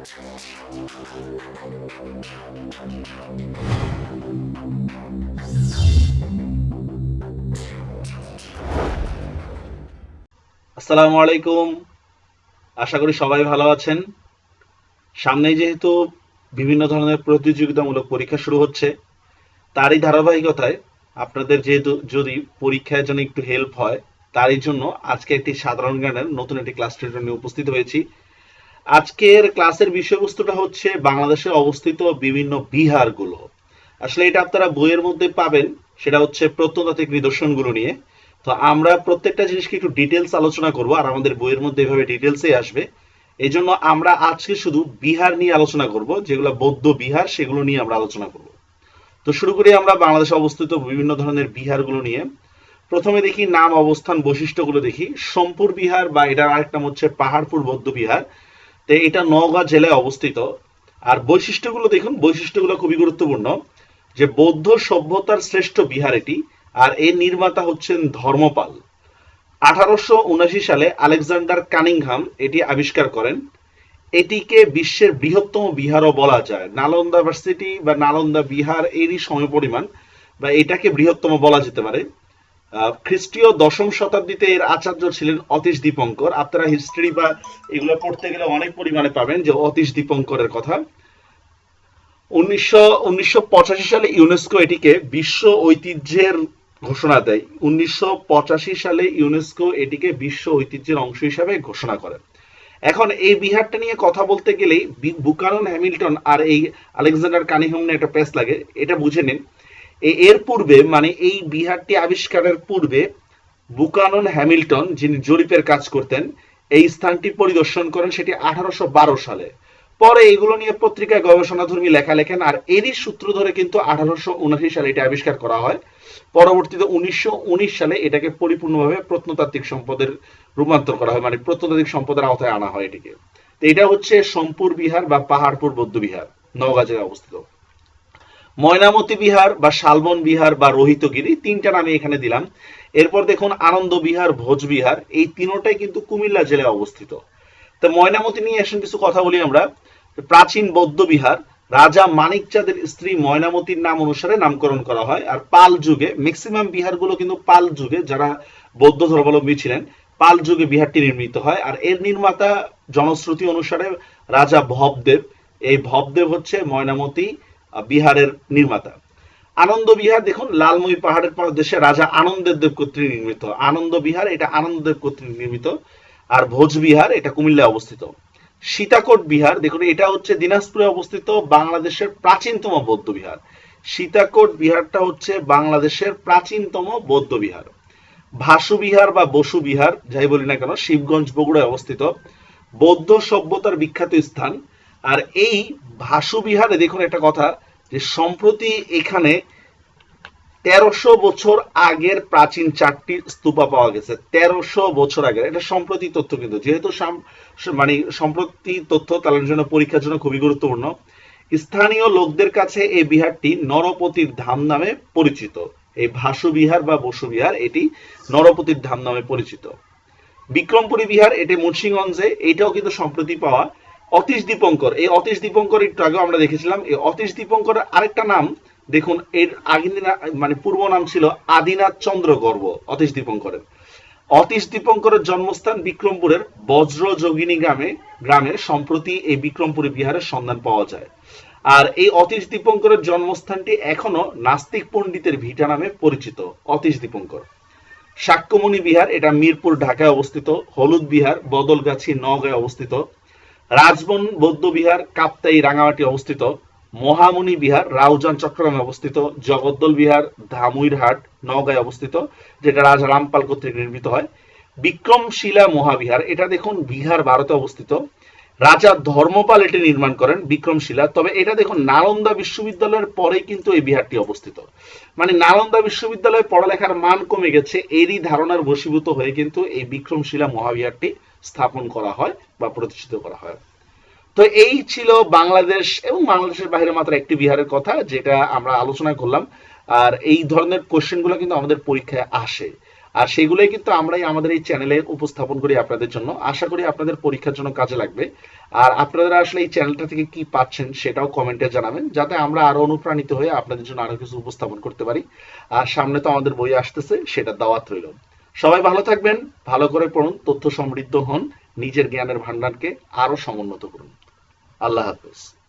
আসসালামু আলাইকুম। আশা করি সবাই ভালো আছেন। সামনে যেহেতু বিভিন্ন ধরনের প্রতিযোগিতামূলক পরীক্ষা শুরু হচ্ছে, তারই ধারাবাহিকতায় আপনাদের যেহেতু যদি পরীক্ষায় জন্য একটু হেল্প হয়, তারই জন্য আজকে একটি সাধারণ জ্ঞানের নতুন একটি ক্লাস টিউটর নিয়ে উপস্থিত হয়েছি। আজকের ক্লাসের বিষয়বস্তুটা হচ্ছে বাংলাদেশে অবস্থিত বিভিন্ন বিহারগুলো। আসলে এটা আপনারা বইয়ের মধ্যে পাবেন, সেটা হচ্ছে প্রত্নতাত্ত্বিক নিদর্শনগুলো নিয়ে। তো আমরা প্রত্যেকটা জিনিসকে একটু ডিটেলস আলোচনা করব, আর আমাদের বইয়ের মধ্যে এভাবে ডিটেলসে আসবে। এই জন্য আমরা আজকে শুধু বিহার নিয়ে আলোচনা করব, যেগুলো বৌদ্ধ বিহার, সেগুলো নিয়ে আমরা আলোচনা করব। তো শুরু করি আমরা বাংলাদেশে অবস্থিত বিভিন্ন ধরনের বিহারগুলো নিয়ে। প্রথমে দেখি নাম, অবস্থান, বৈশিষ্ট্যগুলো দেখি। সোমপুর বিহার বা এটার আরেক নাম হচ্ছে পাহাড়পুর বৌদ্ধ বিহার। তো এটা নওগাঁ জেলায় অবস্থিত। আর বৈশিষ্ট্যগুলো দেখুন, বৈশিষ্ট্যগুলো খুবই গুরুত্বপূর্ণ। যে বৌদ্ধ সভ্যতার শ্রেষ্ঠ বিহার এটি, আর এর নির্মাতা হচ্ছেন ধর্মপাল। আঠারোশো সালে আলেকজান্ডার কানিংহাম এটি আবিষ্কার করেন। এটিকে বিশ্বের বৃহত্তম বিহারও বলা যায়। নালন্দা ভার্সিটি বা নালন্দা বিহার এরই সমপরিমাণ, বা এটাকে বৃহত্তম বলা যেতে পারে। খ্রিস্টীয় দশম শতাব্দীতে এর আচার্য ছিলেন অতীশ দীপঙ্কর। আপনারা হিস্ট্রি বা এগুলো পড়তে গেলে অনেক পরিমাণে পাবেন যে অতীশ দীপঙ্করের কথা। উনিশশো উনিশশো সালে ইউনেস্কো এটিকে বিশ্ব ঐতিহ্যের ঘোষণা দেয়। উনিশশো পঁচাশি সালে ইউনেস্কো এটিকে বিশ্ব ঐতিহ্যের অংশ হিসাবে ঘোষণা করে। এখন এই বিহারটা নিয়ে কথা বলতে গেলেই বুকানন, হ্যামিল্টন আর এই আলেকজান্ডার কানিহাম একটা প্যাস লাগে। এটা বুঝে নিন। এর পূর্বে মানে এই বিহারটি আবিষ্কারের পূর্বে, বুকানন হ্যামিল্টন, যিনি জরিপের কাজ করতেন, এই স্থানটি পরিদর্শন করেন সেটি আঠারোশো বারো সালে। পরে এগুলো নিয়ে পত্রিকায় গবেষণাধর্মী লেখা লেখেন, আর এরই সূত্র ধরে কিন্তু আঠারোশো উনআশি সালে এটা আবিষ্কার করা হয়। পরবর্তীতে উনিশশো উনিশ সালে এটাকে পরিপূর্ণভাবে প্রত্নতাত্ত্বিক সম্পদের রূপান্তর করা হয় মানে প্রত্নতাত্ত্বিক সম্পদের আওতায় আনা হয় এটিকে। এটা হচ্ছে সোমপুর বিহার বা পাহাড়পুর বৌদ্ধ বিহার নওগাঁ জেলায় অবস্থিত। ময়নামতি বিহার বা শালবন বিহার বা রোহিতগিরি, তিনটা নামে এখানে দিলাম। এরপর দেখুন আনন্দ বিহার, ভোজ বিহার, এই তিনোটাই কিন্তু কুমিল্লা জেলায় অবস্থিত। তো ময়নামতি নিয়ে আসেন কিছু কথা বলি আমরা। প্রাচীন বৌদ্ধ বিহার, রাজা মানিক চাঁদের স্ত্রী ময়নামতির নাম অনুসারে নামকরণ করা হয়। আর পাল যুগে ম্যাক্সিমাম বিহারগুলো কিন্তু পাল যুগে, যারা বৌদ্ধ ধর্মাবলম্বী ছিলেন, পাল যুগে বিহারটি নির্মিত হয়। আর এর নির্মাতা জনশ্রুতি অনুসারে রাজা ভবদেব। এই ভবদেব হচ্ছে ময়নামতি বিহারের নির্মাতা। আনন্দ বিহার, দেখুন লালময়ী পাহাড়ের দেশে রাজা আনন্দের দেব কর্তৃক নির্মিত। আনন্দ বিহার, এটা আনন্দদেব কর্তৃক নির্মিত। আর ভোজ বিহার, এটা কুমিল্লায় অবস্থিত। সীতাকোট বিহার, দেখুন, এটা হচ্ছে দিনাজপুরে অবস্থিত বাংলাদেশের প্রাচীনতম বৌদ্ধ বিহার। সীতাকোট বিহারটা হচ্ছে বাংলাদেশের প্রাচীনতম বৌদ্ধ বিহার। ভাসু বিহার বা বসু বিহার, যাই বলি না কেন, শিবগঞ্জ বগুড়ায় অবস্থিত। বৌদ্ধ সভ্যতার বিখ্যাত স্থান। আর এই ভাসু বিহারে দেখুন একটা কথা, যে সম্প্রতি এখানে তেরোশো বছর আগের প্রাচীন চারটি স্তূপা পাওয়া গেছে। তেরোশো বছর আগের, এটা সম্প্রতি তথ্য কিন্তু। যেহেতু মানে সম্প্রতি তথ্য তাদের জন্য পরীক্ষার জন্য খুবই গুরুত্বপূর্ণ, স্থানীয় লোকদের কাছে এই বিহারটি নরপতির ধাম নামে পরিচিত। এই ভাসু বিহার বা বসু বিহার, এটি নরপতির ধাম নামে পরিচিত। বিক্রমপুরী বিহার, এটি মুন্সিগঞ্জে, এটাও কিন্তু সম্প্রতি পাওয়া অতীশ দীপঙ্কর। এই অতীশ দীপঙ্কর একটু আগে আমরা দেখেছিলাম। এই অতীশ দীপঙ্করের আরেকটা নাম, দেখুন, এর দিন মানে পূর্ব নাম ছিল আদিনাথ চন্দ্র গর্ব, অতীশ দীপঙ্করের। অতীশ দীপঙ্করের জন্মস্থান বিক্রমপুরের বজ্র যোগিনী গ্রামে গ্রামে সম্প্রতি এই বিক্রমপুরী বিহারের সন্ধান পাওয়া যায়। আর এই অতীশ দীপঙ্করের জন্মস্থানটি এখনও নাস্তিক পণ্ডিতের ভিটা নামে পরিচিত, অতীশ দীপঙ্কর। শাক্যমণি বিহার, এটা মিরপুর, ঢাকায় অবস্থিত, হলুদ বিহার, বদলগাছি, নওগাঁয় অবস্থিত। রাজবন, বৌদ্ধ বিহার, কাপ্তাই, রাঙামাটি অবস্থিত। মহামুনি বিহার, রাউজান চট্টগ্রামে অবস্থিত। জগদ্দল বিহার, ধামুইরহাট, নওগাঁয় অবস্থিত, যেটা রাজা রামপাল কর্তৃক নির্মিত হয়। বিক্রমশিলা মহাবিহার, এটা দেখুন বিহার, ভারতে অবস্থিত। রাজা ধর্মপাল এটি নির্মাণ করেন, বিক্রমশিলা। তবে এটা দেখুন নালন্দা বিশ্ববিদ্যালয়ের পরেই কিন্তু এই বিহারটি অবস্থিত। মানে নালন্দা বিশ্ববিদ্যালয়ে পড়ালেখার মান কমে গেছে, এরই ধারণার বশীভূত হয়ে কিন্তু এই বিক্রমশিলা মহাবিহারটি স্থাপন করা হয় বা প্রতিষ্ঠিত করা হয়। তো এই ছিল বাংলাদেশ এবং বাংলাদেশের বাইরে মাত্র একটি বিহারের কথা, যেটা আমরা আলোচনা করলাম। আর এই ধরনের কোশ্চেনগুলো কিন্তু আমাদের পরীক্ষায় আসে। আর সেগুলোই কিন্তু আমরাই আমাদের এই চ্যানেলে উপস্থাপন করি আপনাদের জন্য। আশা করি আপনাদের পরীক্ষার জন্য কাজে লাগবে। আর আপনারা আসলে এই চ্যানেলটা থেকে কি পাচ্ছেন সেটাও কমেন্টে জানাবেন, যাতে আমরা আরও অনুপ্রাণিত হয়ে আপনাদের জন্য আরও কিছু উপস্থাপন করতে পারি। আর সামনে তো আমাদের বই আসতেছে, সেটা দাওয়াত রইল। সবাই ভালো থাকবেন, ভালো করে পড়ুন, তথ্য সমৃদ্ধ হন, নিজের জ্ঞানের ভান্ডারকে আরও সমুন্নত করুন। আল্লাহ হাফেজ।